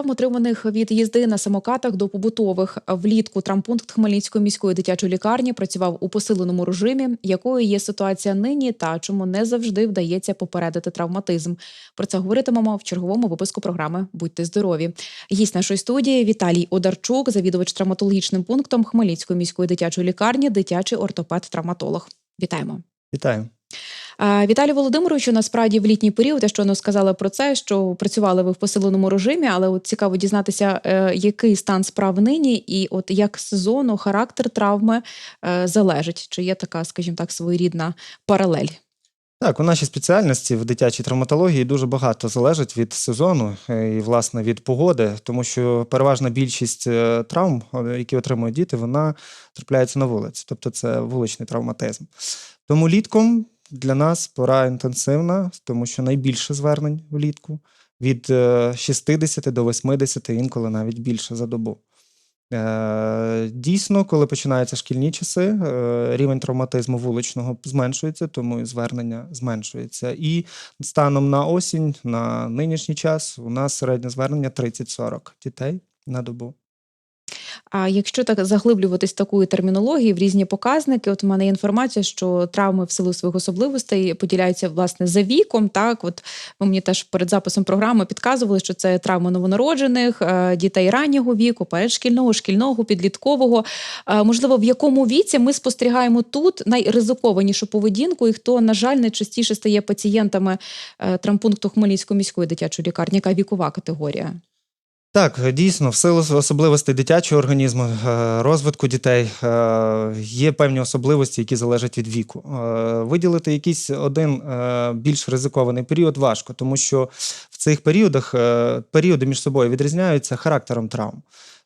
травм, отриманих від їзди на самокатах до побутових. Влітку травмпункт Хмельницької міської дитячої лікарні працював у посиленому режимі. Якою є ситуація нині та чому не завжди вдається попередити травматизм? Про це говоритимемо в черговому випуску програми Будьте здорові. Гість нашої студії Віталій Одарчук, завідувач травматологічним пунктом Хмельницької міської дитячої лікарні, дитячий ортопед-травматолог. Вітаємо. Вітаю. А, Віталій Володимировичу, насправді в літній період, я щойно сказала про це, що працювали ви в посиленому режимі, але от цікаво дізнатися, е, який стан справ нині, і от як сезону характер травми е, залежить. Чи є така, скажімо так, своєрідна паралель? Так, у нашій спеціальності в дитячій травматології дуже багато залежить від сезону е, і, власне, від погоди, тому що переважна більшість травм, які отримують діти, вона трапляється на вулиці, тобто це вуличний травматизм. Тому літком для нас пора інтенсивна, тому що найбільше звернень влітку від е, 60 до 80, інколи навіть більше за добу. Е, Дійсно, коли починаються шкільні часи, е, рівень травматизму вуличного зменшується, тому і звернення зменшується. І станом на осінь, на нинішній час, у нас середнє звернення 30-40 дітей на добу. А якщо так заглиблюватись в такої термінології в різні показники, от у мене є інформація, що травми в силу своїх особливостей поділяються власне за віком. Так, от ви мені теж перед записом програми підказували, що це травми новонароджених, е, дітей раннього віку, передшкільного, шкільного, підліткового. Е, Можливо, в якому віці ми спостерігаємо тут найризикованішу поведінку, і хто, на жаль, найчастіше стає пацієнтами е, травмпункту Хмельницької міської дитячої лікарні, яка вікова категорія? Так, дійсно, в силу особливостей дитячого організму, е, розвитку дітей е, є певні особливості, які залежать від віку. Е, Виділити якийсь один більш ризикований період важко, тому що в цих періодах періоди між собою відрізняються характером травм.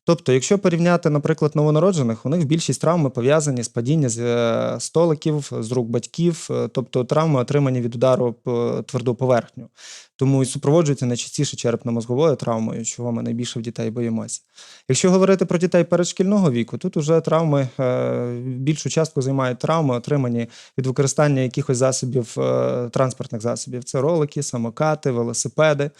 Тобто, якщо порівняти, наприклад, новонароджених, у них більшість травми пов'язані з падіння з е, столиків, з рук батьків, е, тобто травми отримані від удару по тверду поверхню. Тому і супроводжуються найчастіше черепно-мозговою травмою, чого ми найбільше в дітей боїмося. Якщо говорити про дітей передшкільного віку, тут уже травми е, більшу частку займають травми, отримані від використання якихось засобів, транспортних засобів. Це ролики, самокати, велосипеди.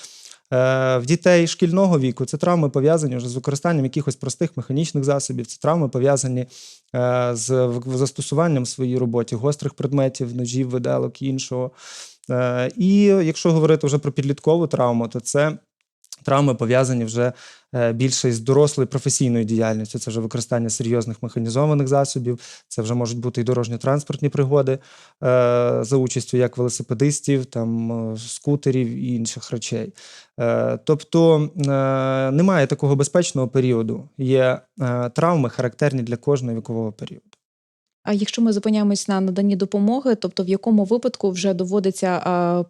Е, В дітей шкільного віку це травми пов'язані вже з використанням якихось простих механічних засобів, це травми пов'язані е, з застосуванням в своїй роботі гострих предметів, ножів, виделок і іншого. Е, І якщо говорити вже про підліткову травму, то це травми пов'язані вже е, більше із дорослою професійною діяльністю. Це вже використання серйозних механізованих засобів, це вже можуть бути і дорожньо-транспортні пригоди е, за участю як велосипедистів, там е, скутерів і інших речей. Тобто немає такого безпечного періоду. Є травми, характерні для кожного вікового періоду. А якщо ми зупиняємось на наданні допомоги, тобто в якому випадку вже доводиться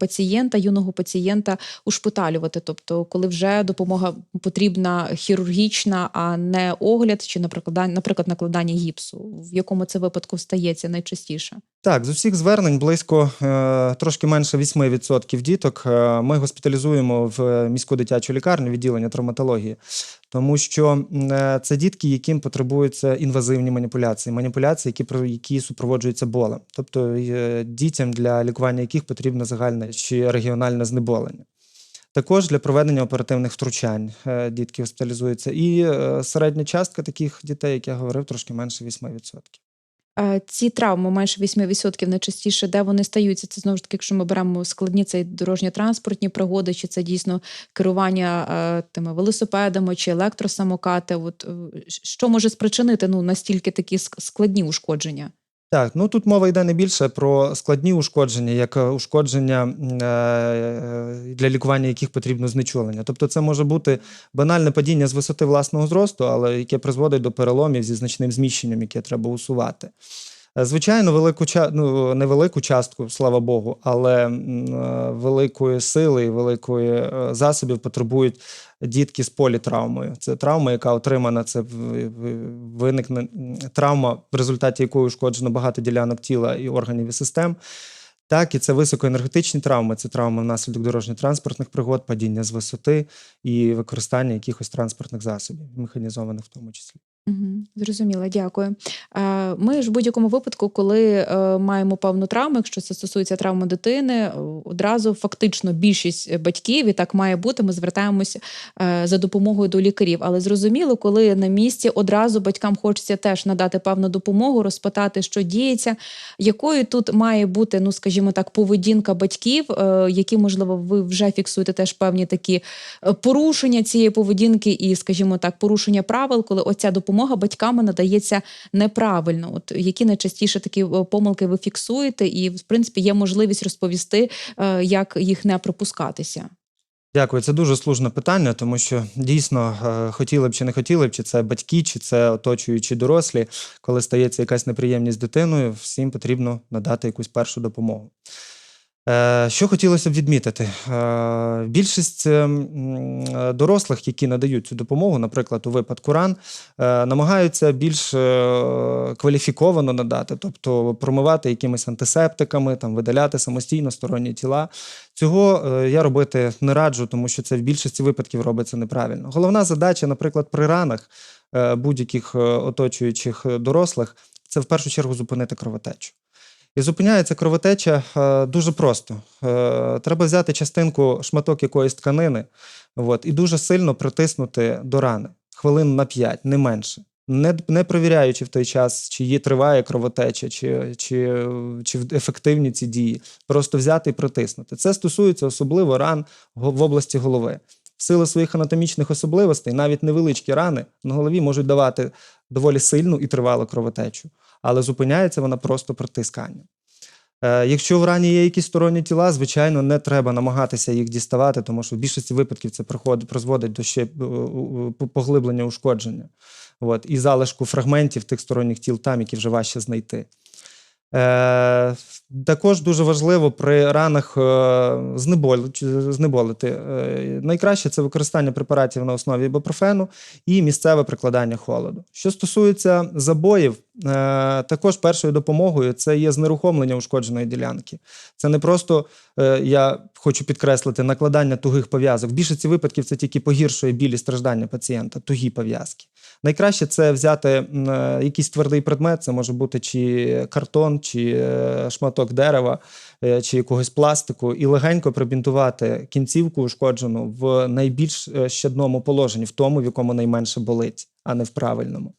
пацієнта, юного пацієнта ушпиталювати, тобто коли вже допомога потрібна хірургічна, а не огляд чи наприклад, наприклад, накладання гіпсу, в якому це випадку стається найчастіше? Так, з усіх звернень близько е, трошки менше 8% діток е, ми госпіталізуємо в міську дитячу лікарню відділення травматології, тому що е, це дітки, яким потребуються інвазивні маніпуляції, маніпуляції, які, які супроводжуються болем, тобто е, дітям, для лікування яких потрібно загальне чи регіональне знеболення. Також для проведення оперативних втручань е, дітки госпіталізуються. І середня частка таких дітей, як я говорив, трошки менше 8%. А ці травми менше 8% найчастіше, де вони стаються? Це знову ж таки, якщо ми беремо складні це дорожньо-транспортні пригоди, чи це дійсно керування е, тими велосипедами чи електросамокати? От е, що може спричинити ну настільки такі складні ушкодження? Так, ну тут мова йде не більше про складні ушкодження, як е, ушкодження е, для лікування яких потрібно знечулення. Тобто, це може бути банальне падіння з висоти власного зросту, але яке призводить до переломів зі значним зміщенням, яке треба усувати. Е, Звичайно, велику ну, невелику частку, слава Богу, але е, великої сили і великої е, засобів потребують дітки з політравмою. Це травма, яка отримана, це виникне травма, в результаті якої ушкоджено багато ділянок тіла і органів і систем. Так, і це високоенергетичні травми, це травми внаслідок дорожньо-транспортних пригод, падіння з висоти і використання якихось транспортних засобів, механізованих в тому числі. Мгм. Зрозуміла, дякую. Ми ж в будь-якому випадку, коли е, маємо певну травму, якщо це стосується травми дитини, е, одразу фактично більшість батьків, і так має бути, ми звертаємося е, за допомогою до лікарів. Але зрозуміло, коли на місці одразу батькам хочеться теж надати певну допомогу, розпитати, що діється, якою тут має бути, ну скажімо так, поведінка батьків, які, можливо, ви вже фіксуєте теж певні такі порушення цієї поведінки і, скажімо так, порушення правил, коли оця допомога батьками надається неправильно. От які найчастіше такі е, помилки ви фіксуєте, і в принципі є можливість розповісти, е, як їх не пропускатися. Дякую, це дуже слушне питання, тому що дійсно е, хотіли б чи не хотіли б, чи це батьки, чи це оточуючі дорослі, коли стається якась неприємність дитиною, всім потрібно надати якусь першу допомогу. Е, Що хотілося б відмітити? Е, Більшість е, дорослих, які надають цю допомогу, наприклад, у випадку ран, намагаються більш кваліфіковано надати, тобто промивати якимись антисептиками, там, видаляти самостійно сторонні тіла. Цього я робити не раджу, тому що це в більшості випадків робиться неправильно. Головна задача, наприклад, при ранах будь-яких оточуючих дорослих, це в першу чергу зупинити кровотечу. І зупиняється кровотеча е, дуже просто. Е, треба взяти частинку, шматок якоїсь тканини, от, і дуже сильно притиснути до рани, хвилин на 5, не менше. Не, не провіряючи в той час, чи є триває кровотеча, чи, чи, чи ефективні ці дії, просто взяти і притиснути. Це стосується особливо ран в області голови. В силу своїх анатомічних особливостей, навіть невеличкі рани на голові можуть давати доволі сильну і тривалу кровотечу, але зупиняється вона просто притисканням. Е, Якщо в рані є якісь сторонні тіла, звичайно, не треба намагатися їх діставати, тому що в більшості випадків це призводить до ще е, у- поглиблення ушкодження. От, і залишку фрагментів тих сторонніх тіл там, які вже важче знайти. Е, також дуже важливо при ранах е, знеболити. Е, найкраще це використання препаратів на основі ібупрофену і місцеве прикладання холоду. Що стосується забоїв, е, також першою допомогою це є знерухомлення ушкодженої ділянки. Це не просто е, я хочу підкреслити накладання тугих пов'язок. В більшості випадків це тільки погіршує біль і страждання пацієнта, тугі пов'язки. Найкраще це взяти е, якийсь твердий предмет, це може бути чи картон, чи е, шматок дерева, е, чи якогось пластику, і легенько прибінтувати кінцівку ушкоджену в найбільш е, щадному положенні, в тому, в якому найменше болить, а не в правильному.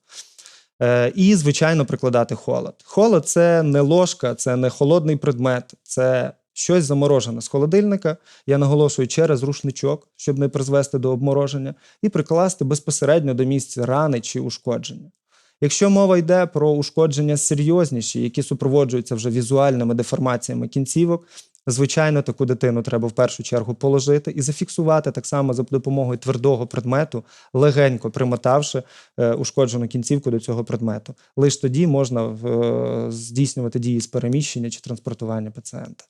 Е, І, звичайно, прикладати холод. Холод це не ложка, це не холодний предмет, це щось заморожене з холодильника. Я наголошую через рушничок, щоб не призвести до обмороження, і прикласти безпосередньо до місця рани чи ушкодження. Якщо мова йде про ушкодження серйозніші, які супроводжуються вже візуальними деформаціями кінцівок, звичайно, таку дитину треба в першу чергу положити і зафіксувати так само за допомогою твердого предмету, легенько примотавши е, ушкоджену кінцівку до цього предмету. Лише тоді можна е, здійснювати дії з переміщення чи транспортування пацієнта.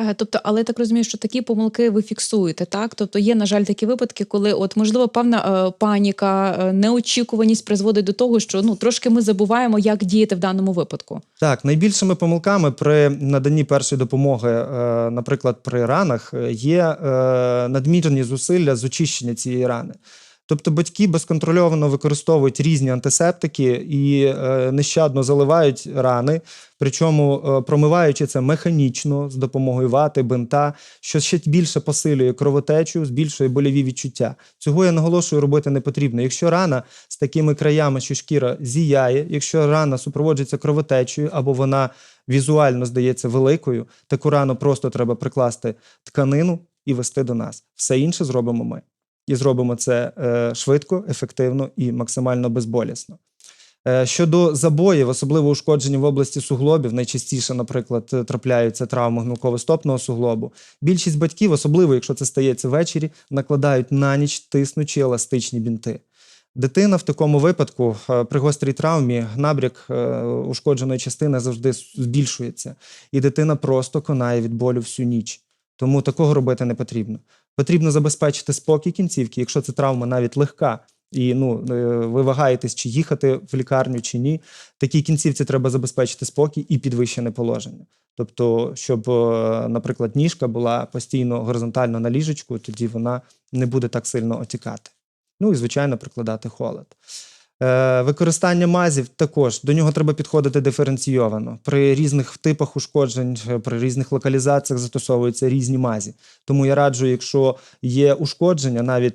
Е, Тобто, але я так розумію, що такі помилки ви фіксуєте, так? Тобто є, на жаль, такі випадки, коли, от, можливо, певна е, паніка, е, неочікуваність призводить до того, що ну трошки ми забуваємо, як діяти в даному випадку. Так, найбільшими помилками при наданні першої допомоги, е, наприклад, при ранах, е, є е, надмірні зусилля з очищення цієї рани. Тобто батьки безконтрольовано використовують різні антисептики і е, нещадно заливають рани, причому е, промиваючи це механічно з допомогою вати, бинта, що ще більше посилює кровотечу, збільшує больові відчуття. Цього я наголошую робити не потрібно. Якщо рана з такими краями, що шкіра зіяє, якщо рана супроводжується кровотечею або вона візуально здається великою, таку рану просто треба прикласти тканину і вести до нас. Все інше зробимо ми. І зробимо це е, швидко, ефективно і максимально безболісно. Е, Щодо забоїв, особливо ушкодження в області суглобів, найчастіше, наприклад, е, трапляються травми гнилково-стопного суглобу. Більшість батьків, особливо якщо це стається ввечері, накладають на ніч тиснучі еластичні бінти. Дитина в такому випадку при гострій травмі набряк ушкодженої частини завжди збільшується, і дитина просто конає від болю всю ніч. Тому такого робити не потрібно. Потрібно забезпечити спокій кінцівки, якщо це травма навіть легка, і ну, е, ви вагаєтесь, чи їхати в лікарню, чи ні. Такій кінцівці треба забезпечити спокій і підвищене положення. Тобто, щоб, е, наприклад, ніжка була постійно горизонтально на ліжечку, тоді вона не буде так сильно отікати. Ну і, звичайно, прикладати холод. Е, Використання мазів також до нього треба підходити диференційовано. При різних типах ушкоджень, е, при різних локалізаціях застосовуються різні мазі. Тому я раджу, якщо є ушкодження, навіть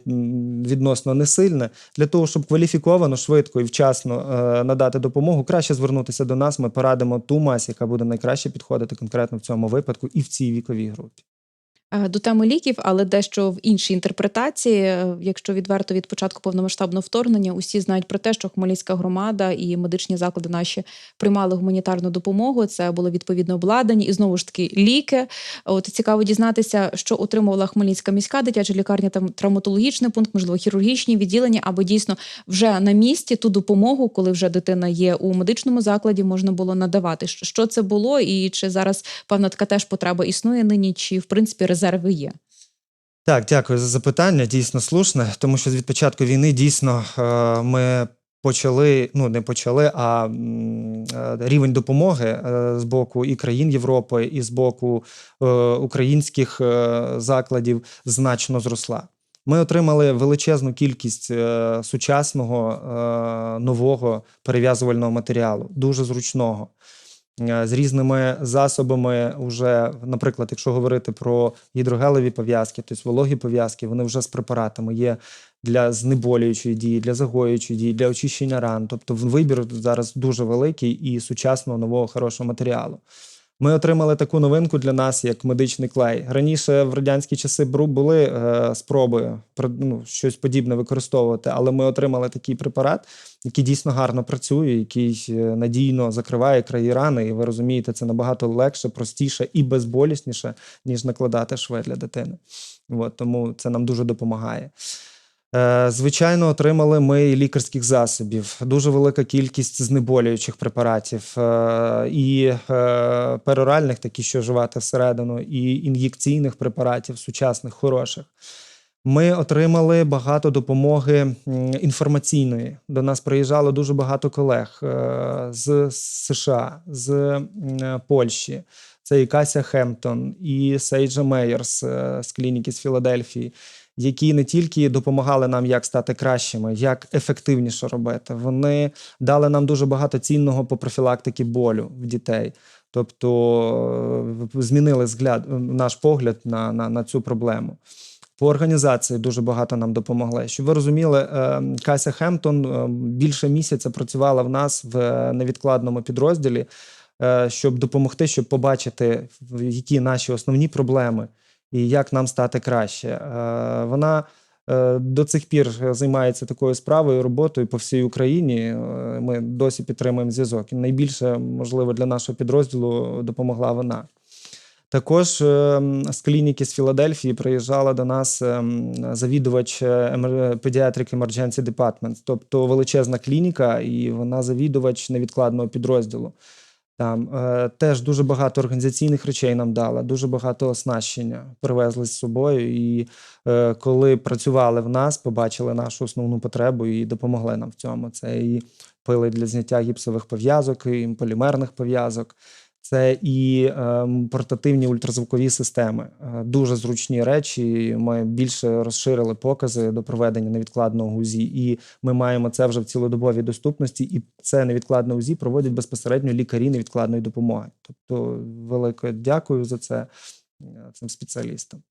відносно несильне, для того, щоб кваліфіковано, швидко і вчасно е, надати допомогу, краще звернутися до нас. Ми порадимо ту мазь, яка буде найкраще підходити конкретно в цьому випадку і в цій віковій групі. Е, До теми ліків, але дещо в іншій інтерпретації. Е, Якщо відверто від початку повномасштабного вторгнення, усі знають про те, що Хмельницька громада і медичні заклади наші приймали гуманітарну допомогу. Це було відповідно обладнані і знову ж таки ліки. От цікаво дізнатися, що отримувала Хмельницька міська дитяча лікарня, там травматологічний пункт, можливо, хірургічні відділення, або дійсно вже на місці ту допомогу, коли вже дитина є у медичному закладі, можна було надавати. Що- це було, і чи зараз певна така теж потреба існує нині, чи в принципі резерви є? Так, дякую за запитання. Дійсно слушне, тому що від початку війни дійсно е, ми почали, ну не почали, а е, рівень допомоги е, з боку і країн Європи, і з боку українських закладів значно зросла. Ми отримали величезну кількість сучасного нового перев'язувального матеріалу, дуже зручного. Е, З різними засобами, вже, наприклад, якщо говорити про гідрогелеві пов'язки, тобто вологі пов'язки, вони вже з препаратами є для знеболюючої дії, для загоюючої дії, для очищення ран. Тобто вибір зараз дуже великий і сучасного нового хорошого матеріалу. Ми отримали таку новинку для нас, як медичний клей. Раніше в радянські часи були е, спроби про- ну, щось подібне використовувати, але ми отримали такий препарат, який дійсно гарно працює, який е, надійно закриває краї рани. І ви розумієте, це набагато легше, простіше і безболісніше, ніж накладати шви для дитини. От, тому це нам дуже допомагає. Е, Звичайно, отримали ми і лікарських засобів, дуже велика кількість знеболюючих препаратів, е, і е, пероральних, такі, що вживати всередину, і ін'єкційних препаратів, сучасних, хороших. Ми отримали багато допомоги інформаційної. До нас приїжджало дуже багато колег з США, з Польщі. Це і Кася Хемптон, і Сейджа Мейерс з клініки з Філадельфії, які не тільки допомагали нам, як стати кращими, як ефективніше робити. Вони дали нам дуже багато цінного по профілактиці болю в дітей. Тобто е, змінили згляд, наш погляд на, на, на цю проблему. По організації дуже багато нам допомогли. Щоб ви розуміли, е, Кася Хемптон е, більше місяця працювала в нас в е, невідкладному підрозділі, е, щоб допомогти, щоб побачити, які наші основні проблеми і як нам стати краще. Е, Вона е, до цих пір займається такою справою, роботою по всій Україні. Е, Ми досі підтримуємо зв'язок. Найбільше, можливо, для нашого підрозділу допомогла вона. Також з клініки з Філадельфії приїжджала до нас завідувач Pediatric Emergency Department, тобто величезна клініка, і вона завідувач невідкладного підрозділу. Там е, теж дуже багато організаційних речей нам дала, дуже багато оснащення привезли з собою. І е, коли працювали в нас, побачили нашу основну потребу і допомогли нам в цьому. Це і пили для зняття гіпсових пов'язок, і полімерних пов'язок. Це і е, портативні ультразвукові системи, Е, дуже зручні речі. Ми більше розширили покази до проведення невідкладного УЗІ, і ми маємо це вже в цілодобовій доступності. І це невідкладне УЗІ проводять безпосередньо лікарі невідкладної допомоги. Тобто, велике дякую за це е, цим спеціалістам.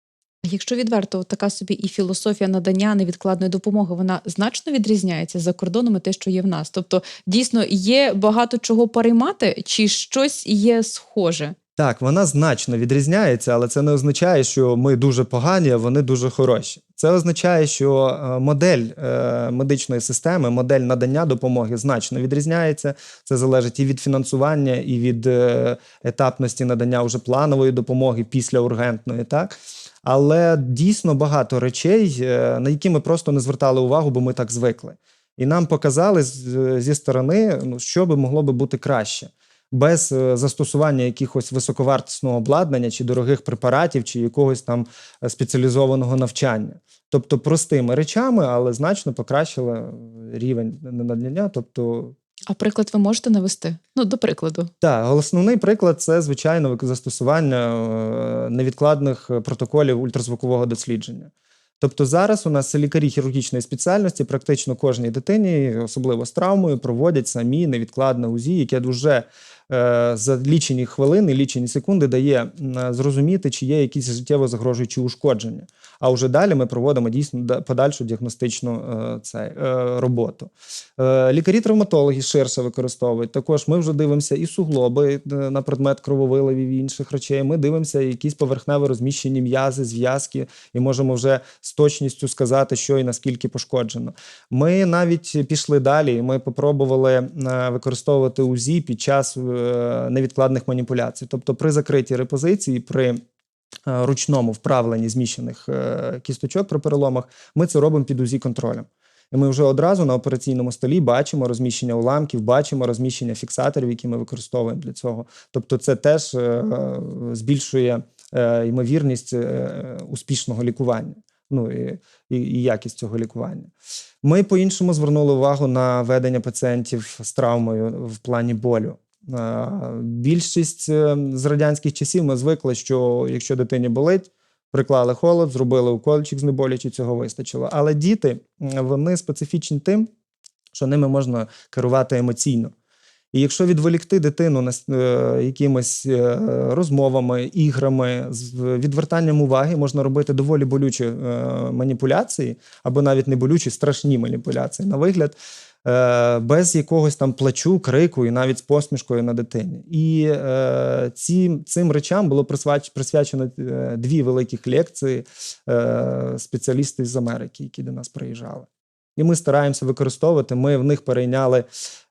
Якщо відверто, така собі і філософія надання невідкладної допомоги, вона значно відрізняється за кордонами те, що є в нас. Тобто, дійсно є багато чого переймати, чи щось є схоже. Так, вона значно відрізняється, але це не означає, що ми дуже погані, а вони дуже хороші. Це означає, що е, модель е, медичної системи, модель надання допомоги значно відрізняється. Це залежить і від фінансування, і від е, етапності надання вже планової допомоги після ургентної. Так? Але дійсно багато речей, на які ми просто не звертали увагу, бо ми так звикли. І нам показали зі сторони, ну, що би могло би бути краще без е, застосування якихось високовартісного обладнання чи дорогих препаратів, чи якогось там е, спеціалізованого навчання. Тобто простими речами, але значно покращили е, рівень надання. Тобто, А приклад ви можете навести? Ну, до прикладу. так, основний приклад це звичайно застосування невідкладних протоколів ультразвукового дослідження. Тобто зараз у нас лікарі хірургічної спеціальності практично кожній дитині, особливо з травмою, проводять самі невідкладне УЗІ, яке дуже за лічені хвилини, лічені секунди дає зрозуміти, чи є якісь життєво загрожуючі ушкодження. А вже далі ми проводимо дійсно подальшу діагностичну е, це, е, роботу. Е, Лікарі-травматологи ширше використовують. Також ми вже дивимося і суглоби е, на предмет крововиливів і інших речей. Ми дивимося якісь поверхневе розміщені м'язи, зв'язки, і можемо вже з точністю сказати, що і наскільки пошкоджено. Ми навіть пішли далі. Ми попробували е, використовувати УЗІ під час е, невідкладних маніпуляцій. Тобто при закритій репозиції, при е, ручному вправленні зміщених е, кісточок при переломах, ми це робимо під УЗІ контролем. І ми вже одразу на операційному столі бачимо розміщення уламків, бачимо розміщення фіксаторів, які ми використовуємо для цього. Тобто, це теж е, збільшує е, ймовірність е, успішного лікування. Ну і, і, і якість цього лікування. Ми по-іншому звернули увагу на ведення пацієнтів з травмою в плані болю. Е, Більшість е, з радянських часів ми звикли, що якщо дитині болить, приклали холод, зробили укольчик знеболячий, цього вистачило. Але діти вони специфічні тим, що ними можна керувати емоційно. І якщо відволікти дитину на е, якимись розмовами, іграми, з відвертанням уваги, можна робити доволі болючі маніпуляції, або навіть не болючі, страшні маніпуляції на вигляд, без якогось там плачу, крику і навіть з посмішкою на дитині. І е, цим речам було присвяч- присвячено е, дві великих лекції е, спеціалістів з Америки, які до нас приїжджали. І ми стараємося використовувати. Ми в них перейняли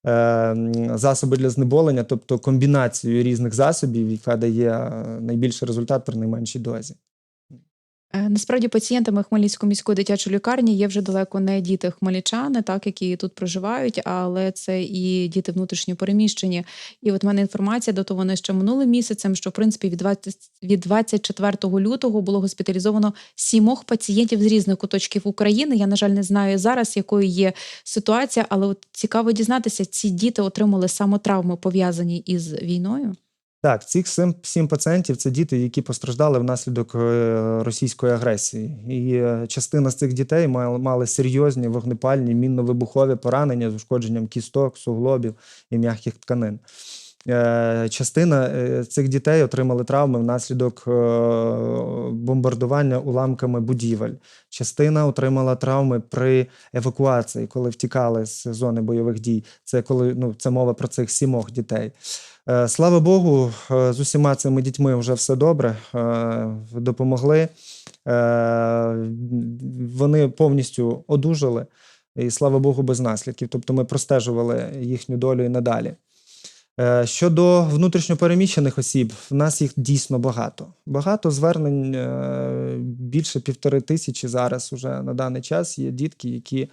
е, засоби для знеболення, тобто комбінацію різних засобів, яка дає е, найбільший результат при найменшій дозі. Е, Насправді пацієнтами Хмельницької міської дитячої лікарні є вже далеко не діти хмельничани, так які тут проживають, але це і діти внутрішньо переміщені. І от в мене інформація датована ще минулим місяцем, що в принципі від 20, від 24 лютого було госпіталізовано сімох пацієнтів з різних куточків України. Я на жаль не знаю зараз, якою є ситуація, але от цікаво дізнатися, ці діти отримали самотравми пов'язані із війною. Так, цих сім, сім пацієнтів це діти, які постраждали внаслідок е, російської агресії. І е, частина з цих дітей мали, мали серйозні вогнепальні мінно-вибухові поранення з ушкодженням кісток, суглобів і м'яких тканин. Е, Частина е, цих дітей отримали травми внаслідок е, бомбардування уламками будівель. Частина отримала травми при евакуації, коли втікали з зони бойових дій. Це коли ну це мова про цих сімох дітей. Слава Богу, з усіма цими дітьми вже все добре. Допомогли. Вони повністю одужали, і слава Богу, без наслідків. Тобто ми простежували їхню долю і надалі. Е, Щодо внутрішньопереміщених осіб, в нас їх дійсно багато. Багато звернень, е, більше півтори тисячі зараз уже на даний час є дітки, які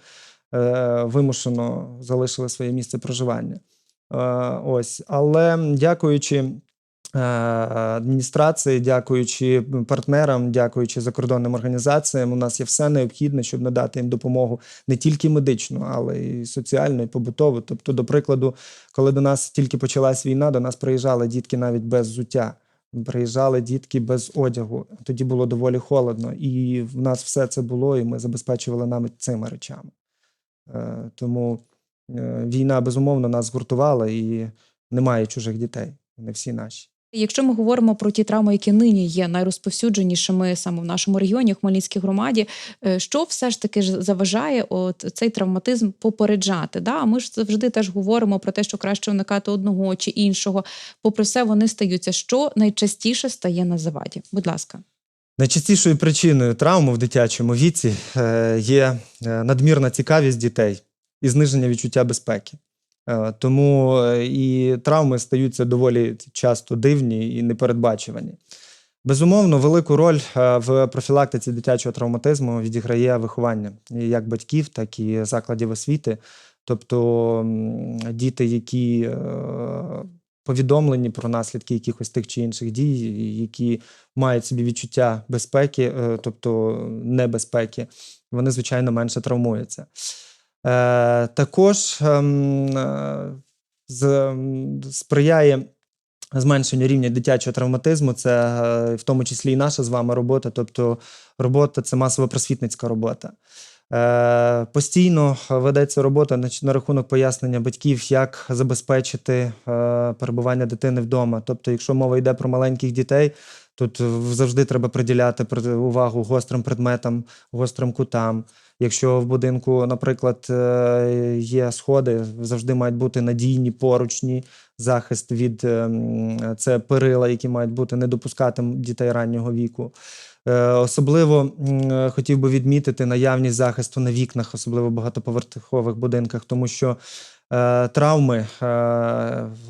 е, вимушено залишили своє місце проживання. Ось, але дякуючи адміністрації, дякуючи партнерам, дякуючи закордонним організаціям, у нас є все необхідне, щоб надати їм допомогу не тільки медичну, але й соціальну, і побутову. Тобто, до прикладу, коли до нас тільки почалась війна, до нас приїжджали дітки навіть без взуття. Приїжджали дітки без одягу. Тоді було доволі холодно, і в нас все це було, і ми забезпечували нами цими речами. Е, Тому е, війна безумовно нас згуртувала і немає чужих дітей. Вони всі наші. Якщо ми говоримо про ті травми, які нині є найрозповсюдженішими саме в нашому регіоні, Хмельницькій громаді, е, що все ж таки заважає от цей травматизм попереджати? Да? Ми ж завжди теж говоримо про те, що краще уникати одного чи іншого. Попри все, вони стаються. Що найчастіше стає на заваді? Будь ласка. Найчастішою причиною травми в дитячому віці е, є е, надмірна цікавість дітей і зниження відчуття безпеки. Е, Тому е, і травми стаються доволі часто дивні і непередбачувані. Безумовно, велику роль е, в профілактиці дитячого травматизму відіграє виховання як батьків, так і закладів освіти. Тобто діти, які повідомлені про наслідки якихось тих чи інших дій, які мають собі відчуття безпеки, тобто небезпеки, вони, звичайно, менше травмуються. Е, Також ем, е, сприяє зменшенню рівня дитячого травматизму. Це е, в тому числі і наша з вами робота. Тобто, робота це масово-просвітницька робота. Е, Постійно ведеться робота на, рахунок пояснення батьків, як забезпечити е, перебування дитини вдома. Тобто, якщо мова йде про маленьких дітей, тут завжди треба приділяти увагу гострим предметам, гострим кутам. Якщо в будинку, наприклад, е, є сходи, завжди мають бути надійні поручні, захист від е, це перила, які мають бути не допускати дітей раннього віку. Е, Особливо е, хотів би відмітити наявність захисту на вікнах, особливо в багатоповерхових будинках, тому що е, травми,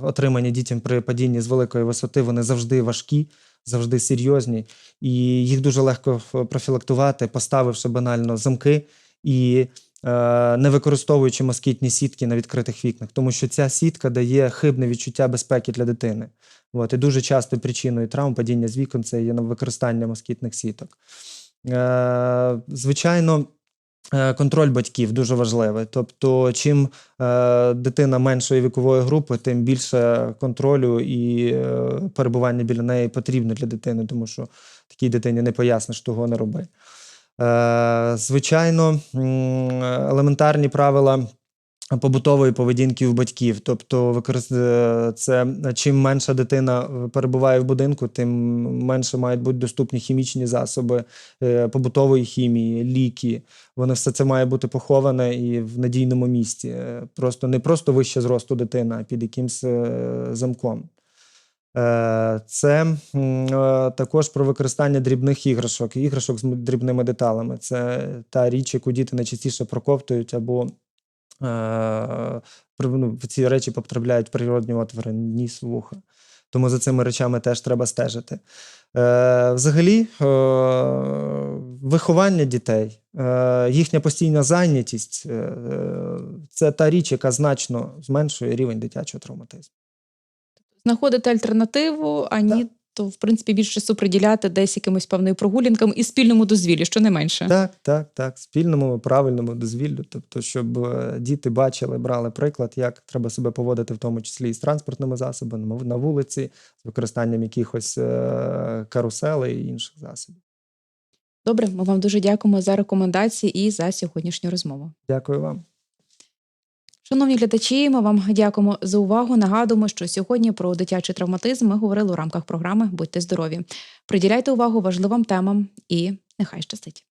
отримані дітям при падінні з великої висоти, вони завжди важкі, завжди серйозні, і їх дуже легко профілактувати, поставивши банально замки. І не використовуючи москітні сітки на відкритих вікнах, тому що ця сітка дає хибне відчуття безпеки для дитини. От, і дуже часто причиною травм падіння з вікон це є на використання москітних сіток. Е, звичайно, е, контроль батьків дуже важливий. Тобто, чим е, дитина меншої вікової групи, тим більше контролю і е, перебування біля неї потрібно для дитини, тому що такій дитині не поясниш, того не роби. Е, звичайно, елементарні правила побутової поведінки у батьків. Тобто, е, це чим менша дитина е, перебуває в будинку, тим менше мають бути доступні хімічні засоби е, побутової хімії, ліки. Воно все це має бути поховане і в надійному місці. Е, Просто не просто вище зросту дитина, а під якимсь е, замком. Е, Це е, також про використання дрібних іграшок, іграшок з дрібними деталями. Це та річ, яку діти найчастіше проковтують або е, ну, в ці речі потрапляють природні отвори, ніс, вуха. Тому за цими речами теж треба стежити. Взагалі, виховання дітей, їхня постійна зайнятість це та річ, яка значно зменшує рівень дитячого травматизму. Знаходити альтернативу, а ні, то в принципі більше часу приділяти десь якимось певною прогулянкам і спільному дозвіллю, що не менше. Так, так, так. Спільному, правильному дозвіллю. Тобто, щоб е, діти бачили, брали приклад, як треба себе поводити, в тому числі і з транспортними засобами на вулиці, з використанням якихось е, каруселей і інших засобів. Добре, ми вам дуже дякуємо за рекомендації і за сьогоднішню розмову. Дякую вам. Шановні глядачі, ми вам дякуємо за увагу. Нагадуємо, що сьогодні про дитячий травматизм ми говорили у рамках програми Будьте здорові. Приділяйте увагу важливим темам і нехай щастить.